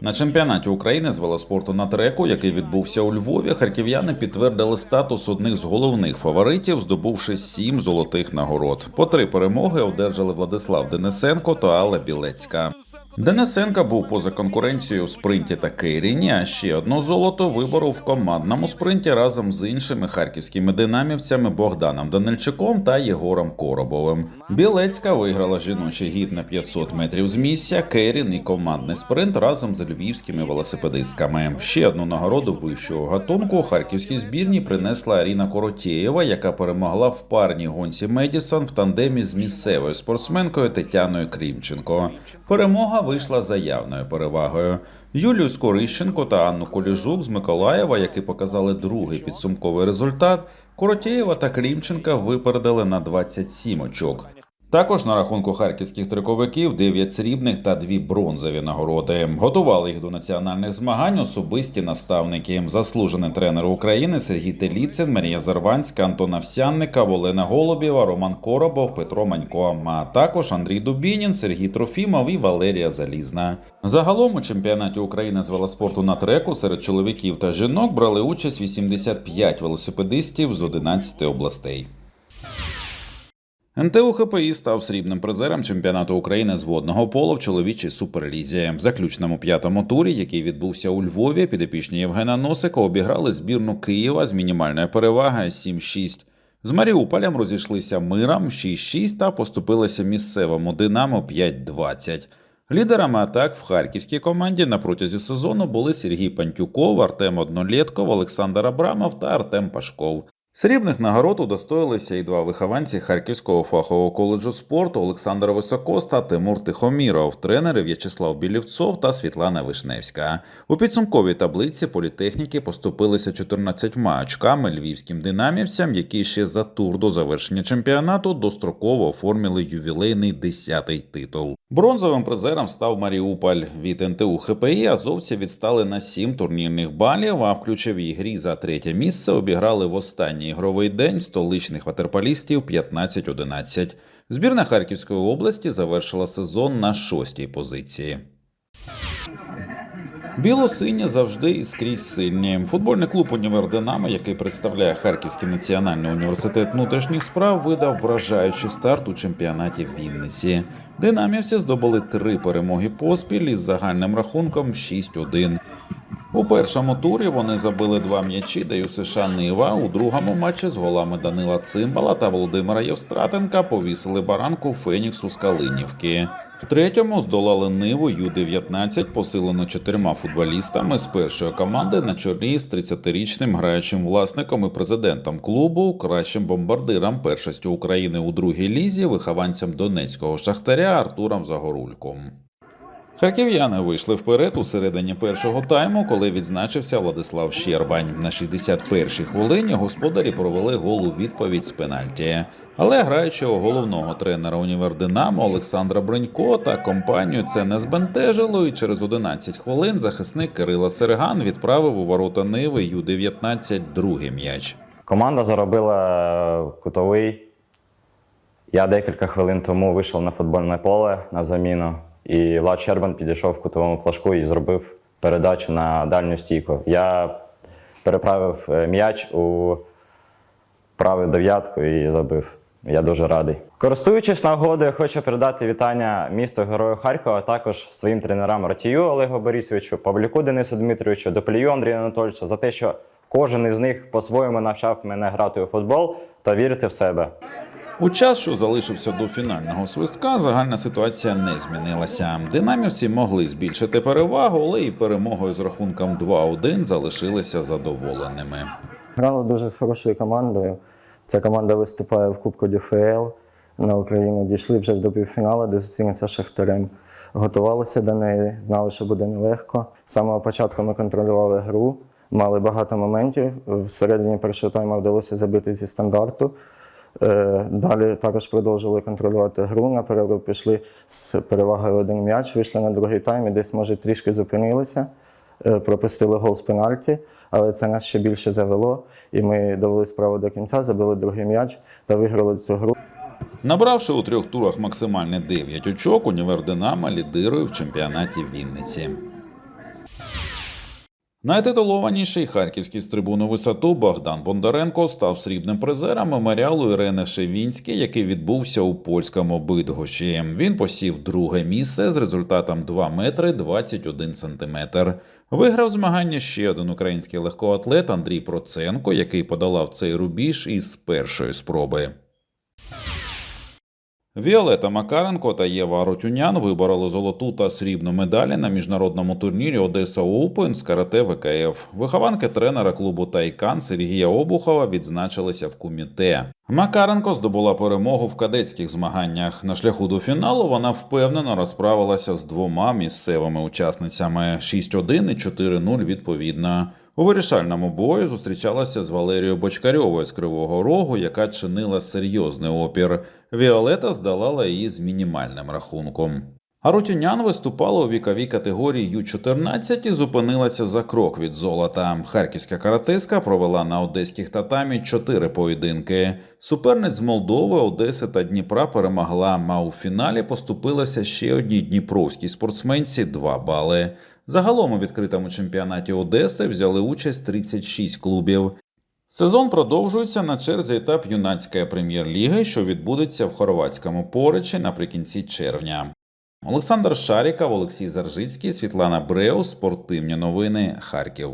На чемпіонаті України з велоспорту на треку, який відбувся у Львові, харків'яни підтвердили статус одних з головних фаворитів, здобувши сім золотих нагород. По три перемоги одержали Владислав Денисенко та Алла Білецька. Денисенка був поза конкуренцією в спринті та кейріні, а ще одно золото виборов в командному спринті разом з іншими харківськими динамівцями Богданом Данильчуком та Єгором Коробовим. Білецька виграла жіночий гід на 500 метрів з місця, кейрін і командний спринт разом з львівськими велосипедистками. Ще одну нагороду вищого гатунку харківській збірні принесла Аріна Коротєєва, яка перемогла в парній гонці Медісон в тандемі з місцевою спортсменкою Тетяною Крімченко. Перемога вийшла за явною перевагою. Юлію Скорищенко та Анну Коліжук з Миколаєва, які показали другий підсумковий результат, Коротєєва та Крімченка випередили на 27 очок. Також на рахунку харківських триковиків 9 срібних та 2 бронзові нагороди. Готували їх до національних змагань особисті наставники. Заслужений тренер України Сергій Теліцин, Марія Зарванська, Антон Овсянника, Олена Голубєва, Роман Коробов, Петро Манько, а також Андрій Дубінін, Сергій Трофімов і Валерія Залізна. Загалом у чемпіонаті України з велоспорту на треку серед чоловіків та жінок брали участь 85 велосипедистів з 11 областей. НТУ ХПІ став срібним призером чемпіонату України з водного полу в чоловічій суперлізі. В заключному п'ятому турі, який відбувся у Львові, підопічні Євгена Носика обіграли збірну Києва з мінімальною перевагою 7-6. З Маріуполем розійшлися миром 6-6 та поступилися місцевому Динамо 5-20. Лідерами атак в харківській команді на протязі сезону були Сергій Пантюков, Артем Однолєтков, Олександр Абрамов та Артем Пашков. Срібних нагород удостоїлися і два вихованці Харківського фахового коледжу спорту Олександр Високос та Тимур Тихоміров, тренери В'ячеслав Білівцов та Світлана Вишневська. У підсумковій таблиці політехніки поступилися 14 очками львівським динамівцям, які ще за тур до завершення чемпіонату достроково оформили ювілейний 10-й титул. Бронзовим призером став Маріуполь. Від НТУ ХПІ азовці відстали на 7 турнірних балів, а в ключовій грі за третє місце обіграли в останній ігровий день столичних ватерполістів 15-11. Збірна Харківської області завершила сезон на шостій позиції. Біло-сині завжди і скрізь сильні. Футбольний клуб Універ Динамо, який представляє Харківський національний університет внутрішніх справ, видав вражаючий старт у чемпіонаті в Вінниці. Динамівці здобули три перемоги поспіль із загальним рахунком 6-1. У першому турі вони забили два м'ячі даю США Нива. У другому матчі з голами Данила Цимбала та Володимира Євстратенка повісили баранку Феніксу з Калинівки. В третьому здолали Ниву Ю-19, посилену чотирма футболістами з першої команди на чолі з 30-річним граючим власником і президентом клубу, кращим бомбардиром першості України у другій лізі, вихованцем донецького шахтаря Артуром Загорульком. Харків'яни вийшли вперед у середині першого тайму, коли відзначився Владислав Щербань. На 61-й хвилині господарі провели гол у відповідь з пенальті. Але граючого головного тренера універ Динамо Олександра Бринько та компанію це не збентежило, і через 11 хвилин захисник Кирила Сереган відправив у ворота Ниви Ю-19 другий м'яч. Команда заробила кутовий. Я декілька хвилин тому вийшов на футбольне поле на заміну, і Влад Щербан підійшов кутовому флажку і зробив передачу на дальню стійку. Я переправив е, м'яч у праву дев'ятку і забив. Я дуже радий. Користуючись нагодою, хочу передати вітання місту Герою Харкова, а також своїм тренерам Ратію Олегу Борисовичу, Павлюку Денису Дмитровичу, Доплію Андрію Анатольовичу за те, що кожен із них по-своєму навчав мене грати у футбол та вірити в себе. У час, що залишився до фінального свистка, загальна ситуація не змінилася. Динамівці могли збільшити перевагу, але і перемогою з рахунком 2-1 залишилися задоволеними. Грали дуже з хорошою командою. Ця команда виступає в Кубку ДФЛ на Україну. Дійшли вже до півфіналу, де зустрінеться Шахтарем. Готувалися до неї, знали, що буде нелегко. З самого початку ми контролювали гру, мали багато моментів. Всередині першого тайму вдалося забити зі стандарту. Е, Далі також продовжували контролювати гру. На перерву пішли з перевагою один м'яч, вийшли на другий тайм і десь, може, трішки зупинилися. Е, Пропустили гол з пенальті, але це нас ще більше завело. І ми довели справу до кінця, забили другий м'яч та виграли цю гру. Набравши у трьох турах максимальні 9 очок, універ Динамо лідирує в чемпіонаті Вінниці. Найтитулованіший харківський стрибун у висоту Богдан Бондаренко став срібним призером меморіалу Ірени Шевінської, який відбувся у польському Бидгощі. Він посів друге місце з результатом 2 метри 21 сантиметр. Виграв змагання ще один український легкоатлет Андрій Проценко, який подолав цей рубіж із першої спроби. Віолета Макаренко та Єва Арутюнян вибороли золоту та срібну медалі на міжнародному турнірі Одеса Оупен з карате ВКФ. Вихованки тренера клубу Тайкан Сергія Обухова відзначилися в куміте. Макаренко здобула перемогу в кадетських змаганнях. На шляху до фіналу вона впевнено розправилася з двома місцевими учасницями 6-1 і 4-0 відповідно. У вирішальному бою зустрічалася з Валерією Бочкарьовою з Кривого Рогу, яка чинила серйозний опір. Віолета здолала її з мінімальним рахунком. А Рутюнян виступала у віковій категорії Ю-14 і зупинилася за крок від золота. Харківська каратиска провела на одеських татамі чотири поєдинки. Суперниць з Молдови, Одеси та Дніпра перемогла, а у фіналі поступилася ще одній дніпровській спортсменці 2 бали. Загалом у відкритому чемпіонаті Одеси взяли участь 36 клубів. Сезон продовжується на черзі етап юнацької прем'єр-ліги, що відбудеться в хорватському поричі наприкінці червня. Олександр Шаріков, Олексій Заржицький, Світлана Бреус, Спортивні новини, Харків.